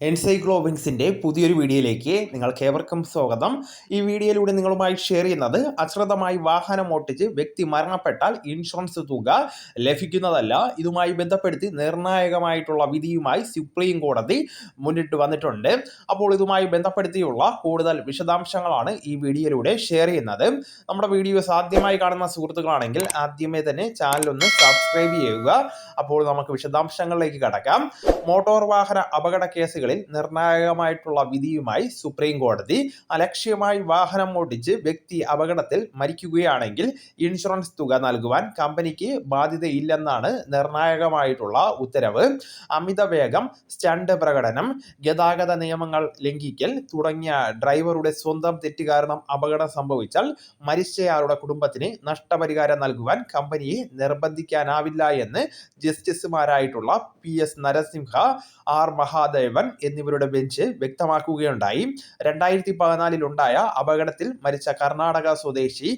എൻസൈക്ലോബിൻസിന്റെ പുതിയൊരു വീഡിയോയിലേക്ക് നിങ്ങൾക്ക് ഏവർക്കും സ്വാഗതം. ഈ വീഡിയോയിലൂടെ നിങ്ങളുമായി ഷെയർ ചെയ്യുന്നത് അശ്രദ്ധമായി വാഹനം ഓട്ടിച്ച് വ്യക്തി മരണപ്പെട്ടാൽ ഇൻഷുറൻസ് തുക ലഭിക്കുന്നതല്ല. ഇതുമായി ബന്ധപ്പെടുത്തി നിർണായകമായിട്ടുള്ള വിധിയുമായി സുപ്രീം കോടതി മുന്നിട്ട് വന്നിട്ടുണ്ട്. അപ്പോൾ ഇതുമായി ബന്ധപ്പെടുത്തിയുള്ള കൂടുതൽ വിശദാംശങ്ങളാണ് ഈ വീഡിയോയിലൂടെ ഷെയർ ചെയ്യുന്നത്. നമ്മുടെ വീഡിയോസ് ആദ്യമായി കാണുന്ന സുഹൃത്തുക്കളാണെങ്കിൽ ആദ്യമേ തന്നെ ചാനൽ ഒന്ന് സബ്സ്ക്രൈബ് ചെയ്യുക. അപ്പോൾ നമുക്ക് വിശദാംശങ്ങളിലേക്ക് കടക്കാം. മോട്ടോർ വാഹന അപകട കേസുകളിൽ നിർണായകമായിട്ടുള്ള വിധിയുമായി സുപ്രീം കോടതി അലക്ഷ്യമായി വാഹനം ഓടിച്ച് വ്യക്തി അപകടത്തിൽ മരിക്കുകയാണെങ്കിൽ ഇൻഷുറൻസ് തുക നൽകുവാൻ കമ്പനിക്ക് ബാധ്യതയില്ലെന്നാണ് നിർണായകമായിട്ടുള്ള ഉത്തരവ്. അമിത വേഗം സ്റ്റണ്ട് പ്രകടനം ഗതാഗത നിയമങ്ങൾ ലംഘിക്കൽ തുടങ്ങിയ ഡ്രൈവറുടെ സ്വന്തം തെറ്റ് കാരണം അപകടം സംഭവിച്ചാൽ മരിച്ചയാളുടെ കുടുംബത്തിന് നഷ്ടപരിഹാരം നൽകുവാൻ കമ്പനിയെ നിർബന്ധിക്കാനാവില്ല എന്ന് ജസ്റ്റിസുമാരായിട്ടുള്ള P S Narasimha R Mahadevan എന്നിവരുടെ ബെഞ്ച് വ്യക്തമാക്കുകയുണ്ടായി. രണ്ടായിരത്തി പതിനാലിലുണ്ടായ അപകടത്തിൽ മരിച്ച കർണാടക സ്വദേശി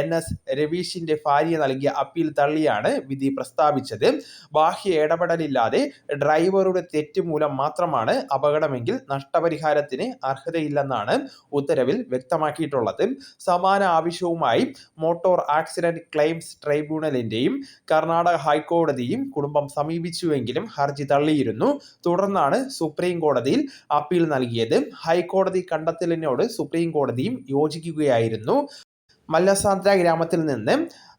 എൻ എസ് രവീഷിന്റെ ഭാര്യ നൽകിയ അപ്പീൽ തള്ളിയാണ് വിധി പ്രസ്താവിച്ചത്. ബാഹ്യ ഇടപെടലില്ലാതെ ഡ്രൈവറുടെ തെറ്റ് മൂലം മാത്രമാണ് അപകടമെങ്കിൽ നഷ്ടപരിഹാരത്തിന് അർഹതയില്ലെന്നാണ് ഉത്തരവിൽ വ്യക്തമാക്കിയിട്ടുള്ളത്. സമാന ആവശ്യവുമായി മോട്ടോർ ആക്സിഡന്റ് ക്ലെയിംസ് ട്രൈബ്യൂണലിന്റെയും കർണാടക ഹൈക്കോടതിയും കുടുംബം സമീപിച്ചുവെങ്കിലും ഹർജി തള്ളിയിരുന്നു. തുടർന്നാണ് സുപ്രീം കോടതിയിൽ അപ്പീൽ നൽകിയത്. ഹൈക്കോടതി കണ്ടെത്തലിനോട് സുപ്രീം കോടതിയും യോജിക്കുകയായിരുന്നു. മല്ലസാന്ദ്ര ഗ്രാമത്തിൽ നിന്ന്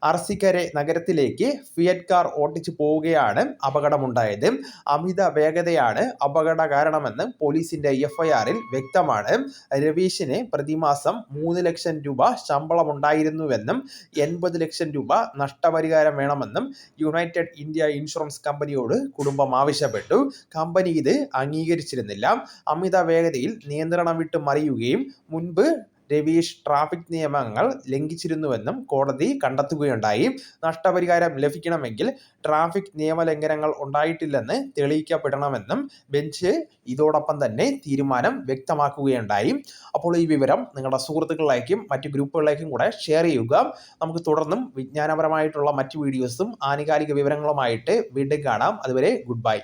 അർസിക്കരെ നഗരത്തിലേക്ക് ഫിയറ്റ് കാർ ഓട്ടിച്ചു പോവുകയാണ് അപകടമുണ്ടായത്. അമിത വേഗതയാണ് അപകട കാരണമെന്ന് പോലീസിന്റെ എഫ്ഐആറിൽ വ്യക്തമാണ്. രവീഷിന് പ്രതിമാസം മൂന്ന് ലക്ഷം രൂപ ശമ്പളമുണ്ടായിരുന്നുവെന്നും എൺപത് ലക്ഷം രൂപ നഷ്ടപരിഹാരം വേണമെന്നും യുണൈറ്റഡ് ഇന്ത്യ ഇൻഷുറൻസ് കമ്പനിയോട് കുടുംബം ആവശ്യപ്പെട്ടു. കമ്പനി ഇത് അംഗീകരിച്ചിരുന്നില്ല. അമിത വേഗതയിൽ നിയന്ത്രണം വിട്ട് മറിയുകയും മുൻപ് രവീഷ് ട്രാഫിക് നിയമങ്ങൾ ലംഘിച്ചിരുന്നുവെന്നും കോടതി കണ്ടെത്തുകയുണ്ടായി. നഷ്ടപരിഹാരം ലഭിക്കണമെങ്കിൽ ട്രാഫിക് നിയമലംഘനങ്ങൾ ഉണ്ടായിട്ടില്ലെന്ന് തെളിയിക്കപ്പെടണമെന്നും ബെഞ്ച് ഇതോടൊപ്പം തന്നെ തീരുമാനം വ്യക്തമാക്കുകയുണ്ടായി. അപ്പോൾ ഈ വിവരം നിങ്ങളുടെ സുഹൃത്തുക്കളിലേക്കും മറ്റ് ഗ്രൂപ്പുകളിലേക്കും കൂടെ ഷെയർ ചെയ്യുക. നമുക്ക് തുടർന്നും വിജ്ഞാനപരമായിട്ടുള്ള മറ്റ് വീഡിയോസും ആനുകാലിക വിവരങ്ങളുമായിട്ട് വീണ്ടും കാണാം. അതുവരെ ഗുഡ് ബൈ.